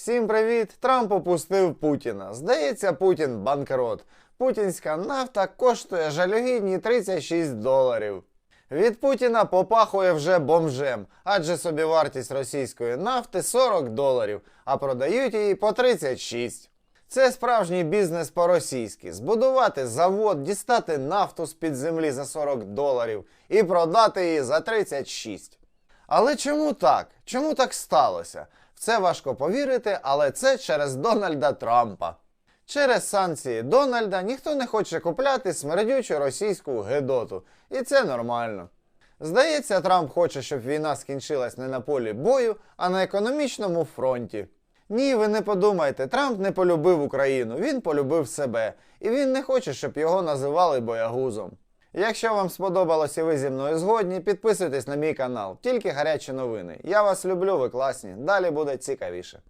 Всім привіт! Трамп опустив Путіна. Здається, Путін банкрот. Путінська нафта коштує жалюгідні 36 доларів. Від Путіна попахує вже бомжем, адже собівартість російської нафти 40 доларів, а продають її по 36. Це справжній бізнес по-російськи. Збудувати завод, дістати нафту з-під землі за 40 доларів і продати її за 36. Але чому так? Чому так сталося? Це важко повірити, але це через Дональда Трампа. Через санкції Дональда ніхто не хоче купляти смердючу російську гедоту, і це нормально. Здається, Трамп хоче, щоб війна скінчилась не на полі бою, а на економічному фронті. Ні, ви не подумайте, Трамп не полюбив Україну, він полюбив себе, і він не хоче, щоб його називали боягузом. Якщо вам сподобалося ви зі мною згодні, підписуйтесь на мій канал, тільки гарячі новини. Я вас люблю, ви класні. Далі буде цікавіше.